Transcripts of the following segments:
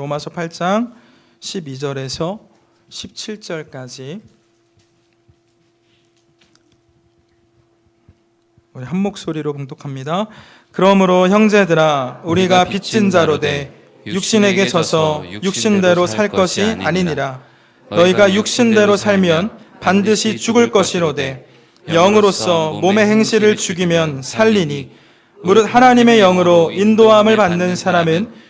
로마서 8장 12절에서 17절까지. 우리 한 목소리로 봉독합니다. 그러므로 형제들아 우리가 빚진 자로 돼 육신에게 져서 육신대로 살 것이 아니니라. 너희가 육신대로 살면 반드시 죽을 것이로되 영으로서 몸의 행실을 죽이면 살리니 무릇 하나님의 영으로 인도함을 받는 사람은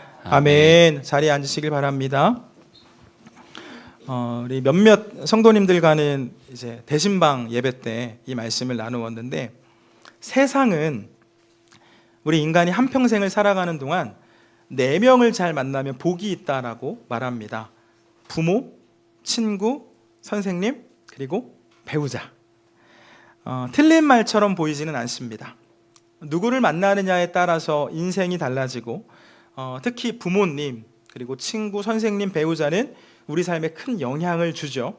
아멘 자리에 앉으시길 바랍니다. 어, 우리 몇몇 성도님들과는 이제 대신방 예배 때 이 말씀을 나누었는데 세상은 우리 인간이 한 평생을 살아가는 동안 네 명을 잘 만나면 복이 있다라고 말합니다. 부모, 친구, 선생님, 그리고 배우자. 어, 틀린 말처럼 보이지는 않습니다. 누구를 만나느냐에 따라서 인생이 달라지고 어, 특히 부모님 그리고 친구, 선생님, 배우자는 우리 삶에 큰 영향을 주죠.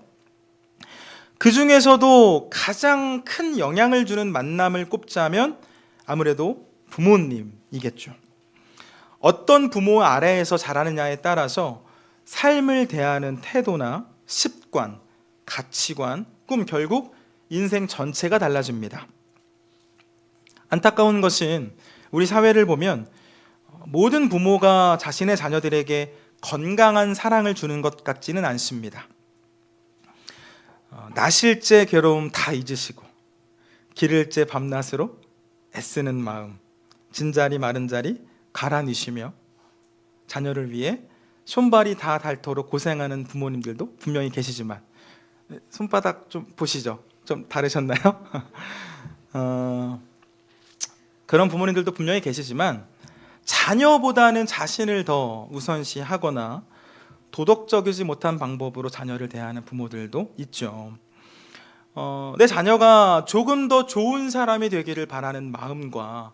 그 중에서도 가장 큰 영향을 주는 만남을 꼽자면 아무래도 부모님이겠죠. 어떤 부모 아래에서 자라느냐에 따라서 삶을 대하는 태도나 습관, 가치관, 꿈 결국 인생 전체가 달라집니다. 안타까운 것은 우리 사회를 보면 모든 부모가 자신의 자녀들에게 건강한 사랑을 주는 것 같지는 않습니다. 어, 나실제 괴로움 다 잊으시고 기를제 밤낮으로 애쓰는 마음 진자리 마른 자리 가라니시며 자녀를 위해 손발이 다 닳도록 고생하는 부모님들도 분명히 계시지만 손바닥 좀 보시죠. 좀 다르셨나요? 어, 그런 부모님들도 분명히 계시지만 자녀보다는 자신을 더 우선시하거나 도덕적이지 못한 방법으로 자녀를 대하는 부모들도 있죠. 어, 내 자녀가 조금 더 좋은 사람이 되기를 바라는 마음과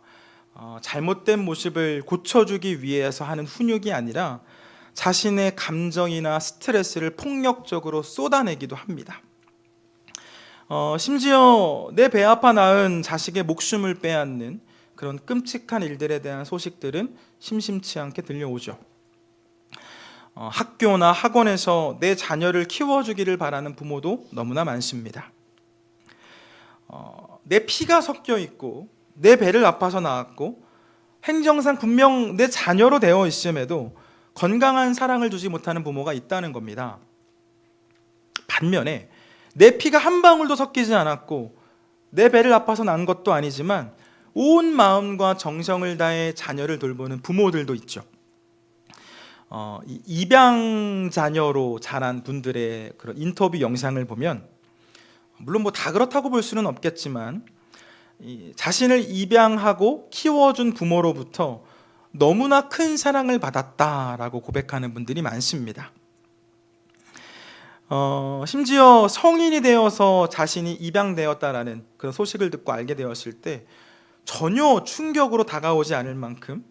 어, 잘못된 모습을 고쳐주기 위해서 하는 훈육이 아니라 자신의 감정이나 스트레스를 폭력적으로 쏟아내기도 합니다. 어, 심지어 내 배 아파 낳은 자식의 목숨을 빼앗는 그런 끔찍한 일들에 대한 소식들은 심심치 않게 들려오죠. 어, 학교나 학원에서 내 자녀를 키워주기를 바라는 부모도 너무나 많습니다. 어, 내 피가 섞여 있고 내 배를 아파서 낳았고 행정상 분명 내 자녀로 되어 있음에도 건강한 사랑을 주지 못하는 부모가 있다는 겁니다. 반면에 내 피가 한 방울도 섞이지 않았고 내 배를 아파서 낳은 것도 아니지만 온 마음과 정성을 다해 자녀를 돌보는 부모들도 있죠. 어, 이 입양 자녀로 자란 분들의 그런 인터뷰 영상을 보면 물론 뭐 다 그렇다고 볼 수는 없겠지만 이 자신을 입양하고 키워준 부모로부터 너무나 큰 사랑을 받았다라고 고백하는 분들이 많습니다. 어, 심지어 성인이 되어서 자신이 입양되었다라는 그런 소식을 듣고 알게 되었을 때 전혀 충격으로 다가오지 않을 만큼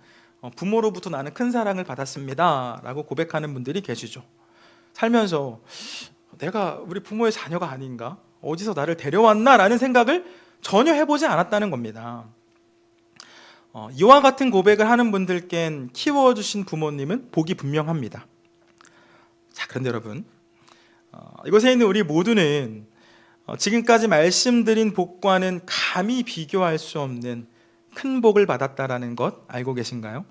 어, 부모로부터 나는 큰 사랑을 받았습니다라고 고백하는 분들이 계시죠. 살면서 내가 우리 부모의 자녀가 아닌가? 어디서 나를 데려왔나라는 생각을 전혀 해보지 않았다는 겁니다. 어, 이와 같은 고백을 하는 분들께는 키워주신 부모님은 복이 분명합니다. 자, 그런데 여러분, 어, 이곳에 있는 우리 모두는 어, 지금까지 말씀드린 복과는 감히 비교할 수 없는 큰 복을 받았다라는 것 알고 계신가요?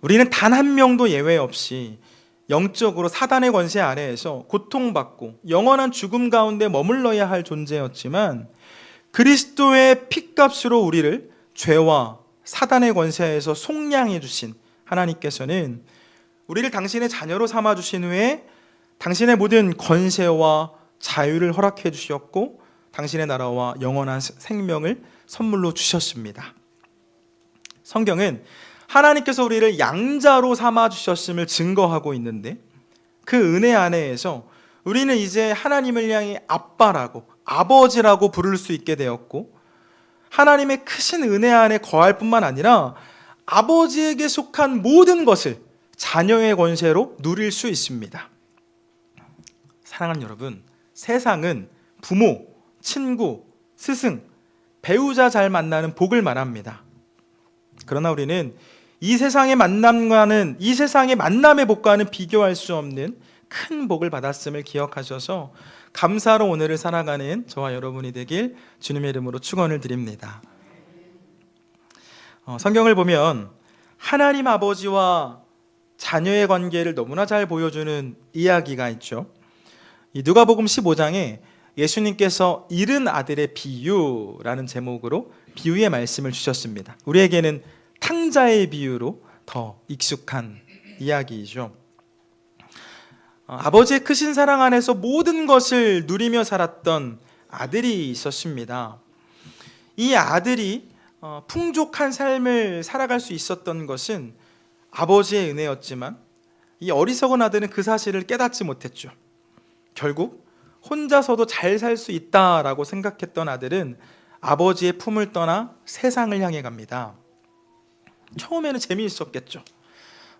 우리는 단 한 명도 예외 없이 영적으로 사단의 권세 아래에서 고통받고 영원한 죽음 가운데 머물러야 할 존재였지만 그리스도의 피값으로 우리를 죄와 사단의 권세에서 속량해 주신 하나님께서는 우리를 당신의 자녀로 삼아 주신 후에 당신의 모든 권세와 자유를 허락해 주셨고 당신의 나라와 영원한 생명을 선물로 주셨습니다. 성경은 하나님께서 우리를 양자로 삼아 주셨음을 증거하고 있는데 그 은혜 안에서 우리는 이제 하나님을 향해 아빠라고 아버지라고 부를 수 있게 되었고 하나님의 크신 은혜 안에 거할 뿐만 아니라 아버지에게 속한 모든 것을 자녀의 권세로 누릴 수 있습니다. 사랑하는 여러분, 세상은 부모, 친구, 스승, 배우자 잘 만나는 복을 말합니다. 그러나 우리는 이 세상의 만남과는 이 세상의 만남의 복과는 비교할 수 없는 큰 복을 받았음을 기억하셔서 감사로 오늘을 살아가는 저와 여러분이 되길 주님의 이름으로 축원을 드립니다. 어, 성경을 보면 하나님 아버지와 자녀의 관계를 너무나 잘 보여주는 이야기가 있죠. 이 누가복음 15장에 예수님께서 잃은 아들의 비유라는 제목으로 비유의 말씀을 주셨습니다. 우리에게는 탕자의 비유로 더 익숙한 이야기이죠. 어, 아버지의 크신 사랑 안에서 모든 것을 누리며 살았던 아들이 있었습니다. 이 아들이 어, 풍족한 삶을 살아갈 수 있었던 것은 아버지의 은혜였지만 이 어리석은 아들은 그 사실을 깨닫지 못했죠. 결국 혼자서도 잘 살 수 있다라고 생각했던 아들은 아버지의 품을 떠나 세상을 향해 갑니다. 처음에는 재미있었겠죠.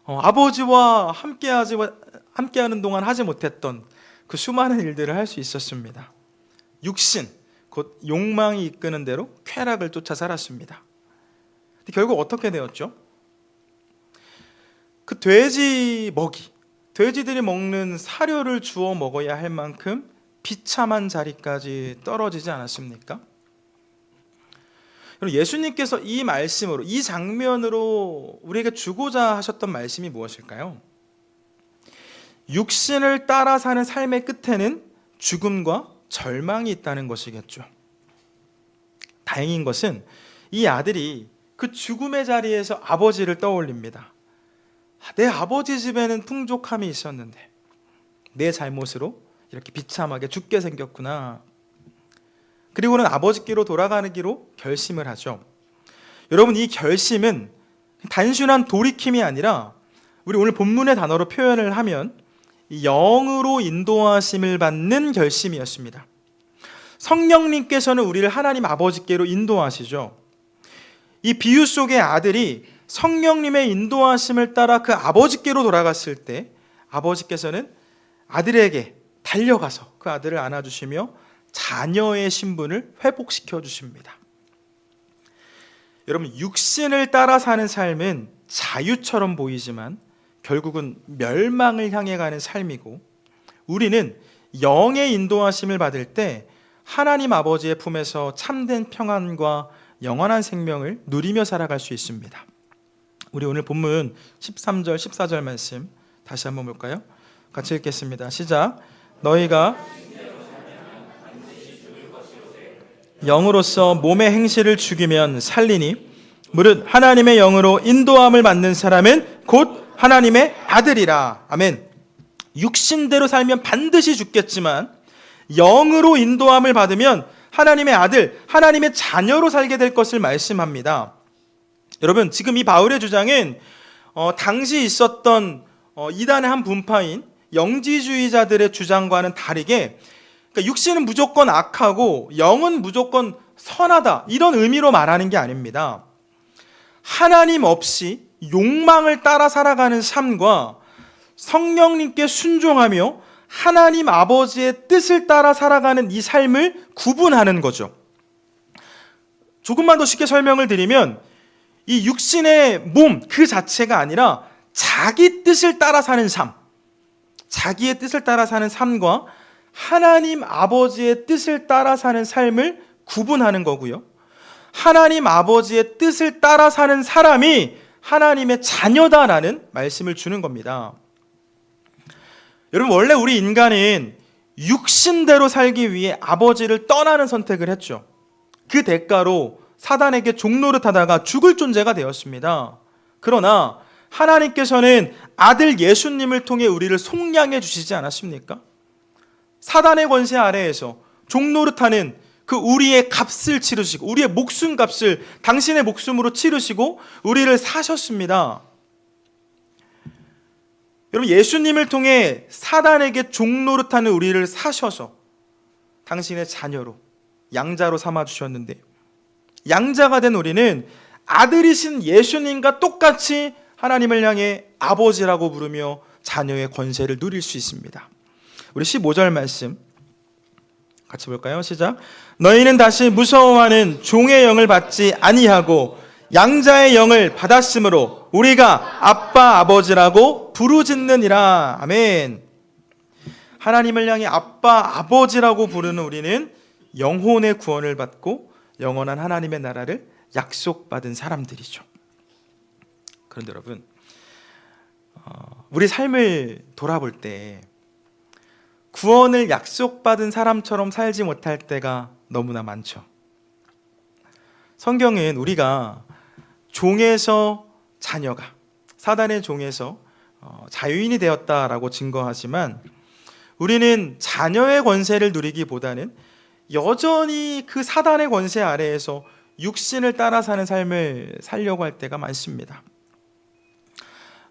어, 아버지와 함께하지 함께하는 동안 하지 못했던 그 수많은 일들을 할 수 있었습니다. 육신 곧 욕망이 이끄는 대로 쾌락을 쫓아 살았습니다. 결국 어떻게 되었죠? 그 돼지 먹이, 돼지들이 먹는 사료를 주워 먹어야 할 만큼 비참한 자리까지 떨어지지 않았습니까? 여러분, 예수님께서 이 말씀으로, 이 장면으로 우리에게 주고자 하셨던 말씀이 무엇일까요? 육신을 따라 사는 삶의 끝에는 죽음과 절망이 있다는 것이겠죠. 다행인 것은 이 아들이 그 죽음의 자리에서 아버지를 떠올립니다. 아, 내 아버지 집에는 풍족함이 있었는데 내 잘못으로 이렇게 비참하게 죽게 생겼구나. 그리고는 아버지께로 돌아가는 기로 결심을 하죠. 여러분 이 결심은 단순한 돌이킴이 아니라 우리 오늘 본문의 단어로 표현을 하면 영으로 인도하심을 받는 결심이었습니다. 성령님께서는 우리를 하나님 아버지께로 인도하시죠. 이 비유 속의 아들이 성령님의 인도하심을 따라 그 아버지께로 돌아갔을 때 아버지께서는 아들에게 달려가서 그 아들을 안아주시며 자녀의 신분을 회복시켜 주십니다. 여러분, 육신을 따라 사는 삶은 자유처럼 보이지만 결국은 멸망을 향해 가는 삶이고 우리는 영의 인도하심을 받을 때 하나님 아버지의 품에서 참된 평안과 영원한 생명을 누리며 살아갈 수 있습니다. 우리 오늘 본문 13절 14절 말씀 다시 한번 볼까요? 같이 읽겠습니다. 시작. 너희가 영으로서 몸의 행실을 죽이면 살리니 무릇 하나님의 영으로 인도함을 받는 사람은 곧 하나님의 아들이라. 아멘. 육신대로 살면 반드시 죽겠지만 영으로 인도함을 받으면 하나님의 아들, 하나님의 자녀로 살게 될 것을 말씀합니다. 여러분, 지금 이 바울의 주장은 어, 당시 있었던 어, 이단의 한 분파인 영지주의자들의 주장과는 다르게 그러니까 육신은 무조건 악하고 영은 무조건 선하다 이런 의미로 말하는 게 아닙니다. 하나님 없이 욕망을 따라 살아가는 삶과 성령님께 순종하며 하나님 아버지의 뜻을 따라 살아가는 이 삶을 구분하는 거죠. 조금만 더 쉽게 설명을 드리면 이 육신의 몸 그 자체가 아니라 자기 뜻을 따라 사는 삶, 자기의 뜻을 따라 사는 삶과 하나님 아버지의 뜻을 따라 사는 삶을 구분하는 거고요. 하나님 아버지의 뜻을 따라 사는 사람이 하나님의 자녀다라는 말씀을 주는 겁니다. 여러분, 원래 우리 인간은 육신대로 살기 위해 아버지를 떠나는 선택을 했죠. 그 대가로 사단에게 종노릇 하다가 죽을 존재가 되었습니다. 그러나 하나님께서는 아들 예수님을 통해 우리를 속량해 주시지 않았습니까? 사단의 권세 아래에서 종노릇하는 그 우리의 값을 치르시고 우리의 목숨 값을 당신의 목숨으로 치르시고 우리를 사셨습니다. 여러분 예수님을 통해 사단에게 종노릇하는 우리를 사셔서 당신의 자녀로 양자로 삼아 주셨는데 양자가 된 우리는 아들이신 예수님과 똑같이 하나님을 향해 아버지라고 부르며 자녀의 권세를 누릴 수 있습니다. 우리 15절 말씀 같이 볼까요? 시작. 너희는 다시 무서워하는 종의 영을 받지 아니하고 양자의 영을 받았으므로 우리가 아빠 아버지라고 부르짖느니라. 아멘. 하나님을 향해 아빠 아버지라고 부르는 우리는 영혼의 구원을 받고 영원한 하나님의 나라를 약속받은 사람들이죠. 그런데 여러분, 어, 우리 삶을 돌아볼 때 구원을 약속받은 사람처럼 살지 못할 때가 너무나 많죠. 성경은 우리가 종에서 자녀가 사단의 종에서 어, 자유인이 되었다라고 증거하지만 우리는 자녀의 권세를 누리기보다는 여전히 그 사단의 권세 아래에서 육신을 따라 사는 삶을 살려고 할 때가 많습니다.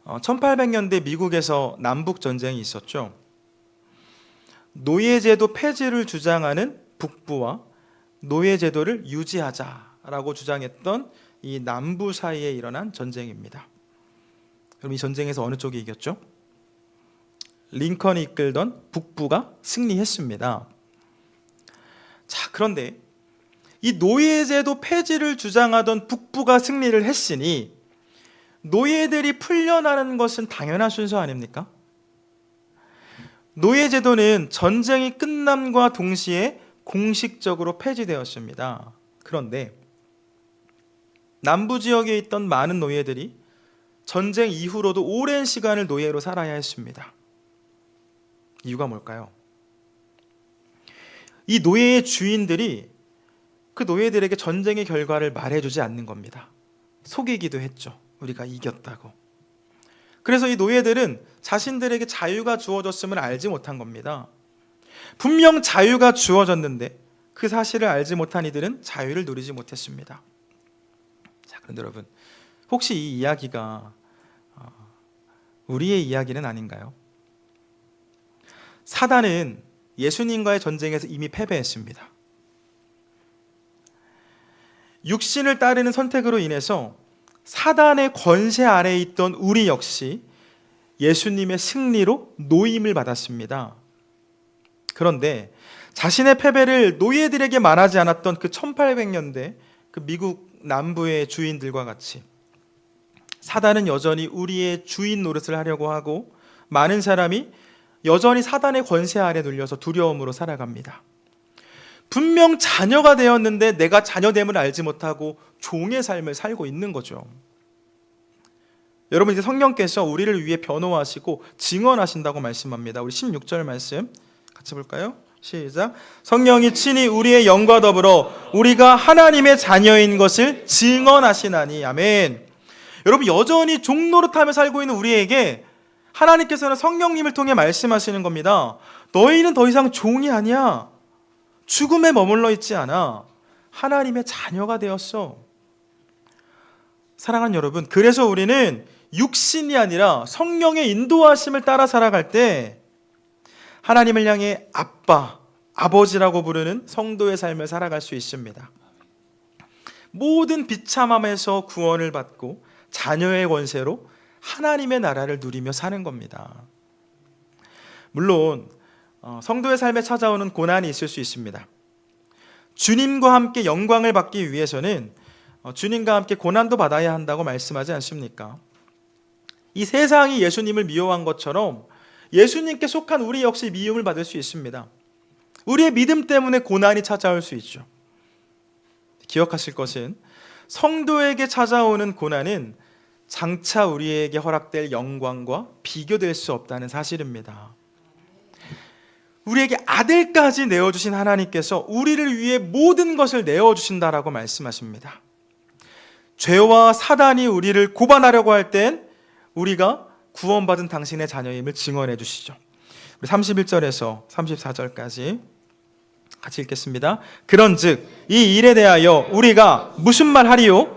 어, 1800년대 미국에서 남북 전쟁이 있었죠. 노예제도 폐지를 주장하는 북부와 노예제도를 유지하자라고 주장했던 이 남부 사이에 일어난 전쟁입니다. 그럼 이 전쟁에서 어느 쪽이 이겼죠? 링컨이 이끌던 북부가 승리했습니다. 자, 그런데 이 노예제도 폐지를 주장하던 북부가 승리를 했으니 노예들이 풀려나는 것은 당연한 순서 아닙니까? 노예제도는 전쟁이 끝남과 동시에 공식적으로 폐지되었습니다. 그런데 남부 지역에 있던 많은 노예들이 전쟁 이후로도 오랜 시간을 노예로 살아야 했습니다. 이유가 뭘까요? 이 노예의 주인들이 그 노예들에게 전쟁의 결과를 말해주지 않는 겁니다. 속이기도 했죠. 우리가 이겼다고. 그래서 이 노예들은 자신들에게 자유가 주어졌음을 알지 못한 겁니다. 분명 자유가 주어졌는데 그 사실을 알지 못한 이들은 자유를 누리지 못했습니다. 자, 그런데 여러분, 혹시 이 이야기가 어, 우리의 이야기는 아닌가요? 사단은 예수님과의 전쟁에서 이미 패배했습니다. 육신을 따르는 선택으로 인해서 사단의 권세 아래에 있던 우리 역시 예수님의 승리로 노임을 받았습니다. 그런데 자신의 패배를 노예들에게 말하지 않았던 그 1800년대 그 미국 남부의 주인들과 같이 사단은 여전히 우리의 주인 노릇을 하려고 하고 많은 사람이 여전히 사단의 권세 아래 눌려서 두려움으로 살아갑니다. 분명 자녀가 되었는데 내가 자녀됨을 알지 못하고 종의 삶을 살고 있는 거죠. 여러분 이제 성령께서 우리를 위해 변호하시고 증언하신다고 말씀합니다. 우리 16절 말씀 같이 볼까요? 시작. 성령이 친히 우리의 영과 더불어 우리가 하나님의 자녀인 것을 증언하시나니 아멘. 여러분 여전히 종노릇하며 살고 있는 우리에게 하나님께서는 성령님을 통해 말씀하시는 겁니다. 너희는 더 이상 종이 아니야. 죽음에 머물러 있지 않아. 하나님의 자녀가 되었어. 사랑하는 여러분, 그래서 우리는 육신이 아니라 성령의 인도하심을 따라 살아갈 때 하나님을 향해 아빠, 아버지라고 부르는 성도의 삶을 살아갈 수 있습니다. 모든 비참함에서 구원을 받고 자녀의 권세로 하나님의 나라를 누리며 사는 겁니다. 물론 어, 성도의 삶에 찾아오는 고난이 있을 수 있습니다. 주님과 함께 영광을 받기 위해서는 어, 주님과 함께 고난도 받아야 한다고 말씀하지 않습니까? 이 세상이 예수님을 미워한 것처럼 예수님께 속한 우리 역시 미움을 받을 수 있습니다. 우리의 믿음 때문에 고난이 찾아올 수 있죠. 기억하실 것은 성도에게 찾아오는 고난은 장차 우리에게 허락될 영광과 비교될 수 없다는 사실입니다. 우리에게 아들까지 내어주신 하나님께서 우리를 위해 모든 것을 내어주신다라고 말씀하십니다. 죄와 사단이 우리를 고반하려고 할 땐 우리가 구원받은 당신의 자녀임을 증언해 주시죠. 우리 31절에서 34절까지 같이 읽겠습니다. 그런즉 이 일에 대하여 우리가 무슨 말 하리요?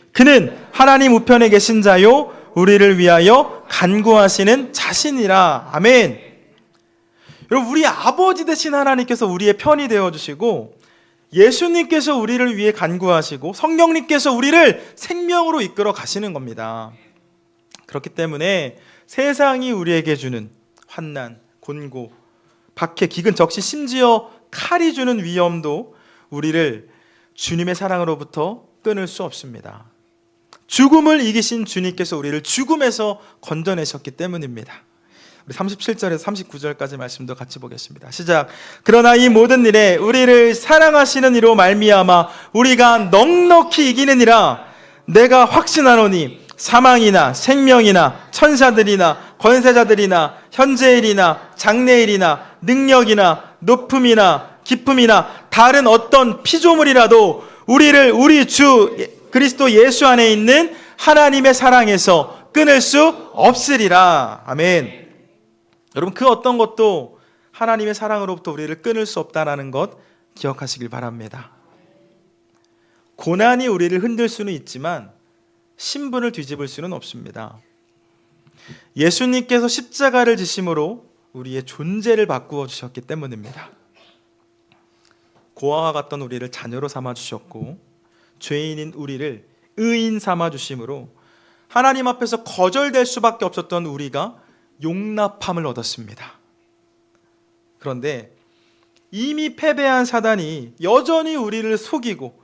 그는 하나님 우편에 계신 자요 우리를 위하여 간구하시는 자신이라 아멘. 여러분 우리 아버지 되신 하나님께서 우리의 편이 되어 주시고 예수님께서 우리를 위해 간구하시고 성령님께서 우리를 생명으로 이끌어 가시는 겁니다. 그렇기 때문에 세상이 우리에게 주는 환난, 곤고, 박해, 기근, 적시 심지어 칼이 주는 위험도 우리를 주님의 사랑으로부터 끊을 수 없습니다. 죽음을 이기신 주님께서 우리를 죽음에서 건져내셨기 때문입니다. 우리 37절에서 39절까지 말씀도 같이 보겠습니다. 시작. 그러나 이 모든 일에 우리를 사랑하시는 이로 말미암아 우리가 넉넉히 이기는이라 내가 확신하노니 사망이나 생명이나 천사들이나 권세자들이나 현재일이나 장래일이나 능력이나 높음이나 기품이나 다른 어떤 피조물이라도 우리를 우리 주 그리스도 예수 안에 있는 하나님의 사랑에서 끊을 수 없으리라. 아멘. 여러분 그 어떤 것도 하나님의 사랑으로부터 우리를 끊을 수 없다라는 것 기억하시길 바랍니다. 고난이 우리를 흔들 수는 있지만 신분을 뒤집을 수는 없습니다. 예수님께서 십자가를 지심으로 우리의 존재를 바꾸어 주셨기 때문입니다. 고아와 같던 우리를 자녀로 삼아 주셨고 죄인인 우리를 의인 삼아 주심으로 하나님 앞에서 거절될 수밖에 없었던 우리가 용납함을 얻었습니다. 그런데 이미 패배한 사단이 여전히 우리를 속이고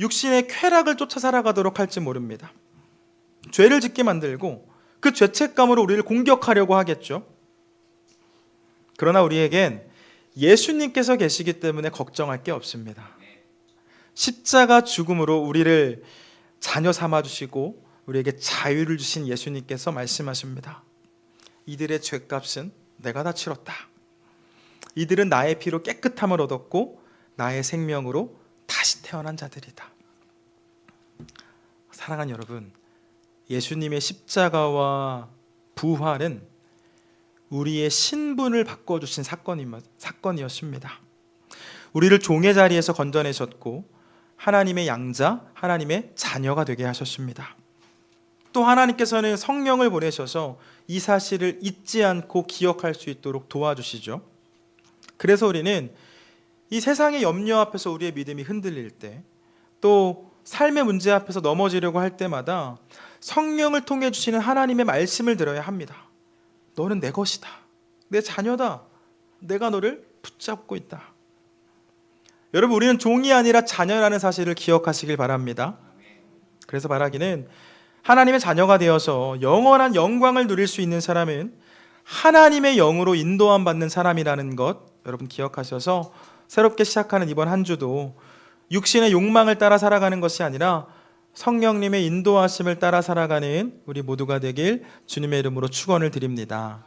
육신의 쾌락을 쫓아 살아가도록 할지 모릅니다. 죄를 짓게 만들고 그 죄책감으로 우리를 공격하려고 하겠죠. 그러나 우리에겐 예수님께서 계시기 때문에 걱정할 게 없습니다. 십자가 죽음으로 우리를 자녀 삼아 주시고 우리에게 자유를 주신 예수님께서 말씀하십니다. 이들의 죄값은 내가 다 치렀다. 이들은 나의 피로 깨끗함을 얻었고 나의 생명으로 다시 태어난 자들이다. 사랑하는 여러분, 예수님의 십자가와 부활은 우리의 신분을 바꿔 주신 사건이, 사건이었습니다. 우리를 종의 자리에서 건져내셨고 하나님의 양자, 하나님의 자녀가 되게 하셨습니다. 또 하나님께서는 성령을 보내셔서 이 사실을 잊지 않고 기억할 수 있도록 도와주시죠. 그래서 우리는 이 세상의 염려 앞에서 우리의 믿음이 흔들릴 때, 또 삶의 문제 앞에서 넘어지려고 할 때마다 성령을 통해 주시는 하나님의 말씀을 들어야 합니다. 너는 내 것이다. 내 자녀다. 내가 너를 붙잡고 있다. 여러분, 우리는 종이 아니라 자녀라는 사실을 기억하시길 바랍니다. 그래서 바라기는 하나님의 자녀가 되어서 영원한 영광을 누릴 수 있는 사람은 하나님의 영으로 인도함 받는 사람이라는 것 여러분 기억하셔서 새롭게 시작하는 이번 한 주도 육신의 욕망을 따라 살아가는 것이 아니라 성령님의 인도하심을 따라 살아가는 우리 모두가 되길 주님의 이름으로 축원을 드립니다.